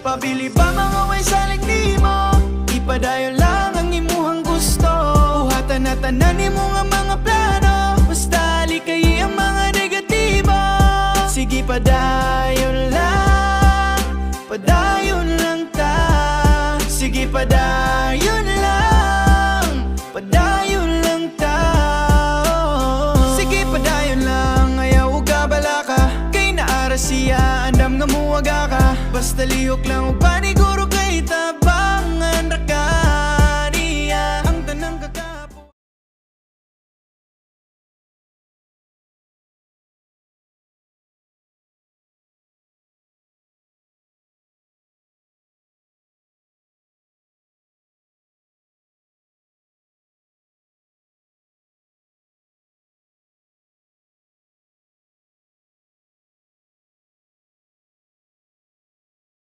Pabili ba mga way salig nimo Ipadayon lang ang imuhang gusto. Uhatan na tanan nimo nga mga plano. Basta likay ang mga negatibo. Sige padayon lang. Padayon lang ta Sige padayon lang. Padayon Andam nga muwaga ka. Basta lihok lang ug paniguro kay taba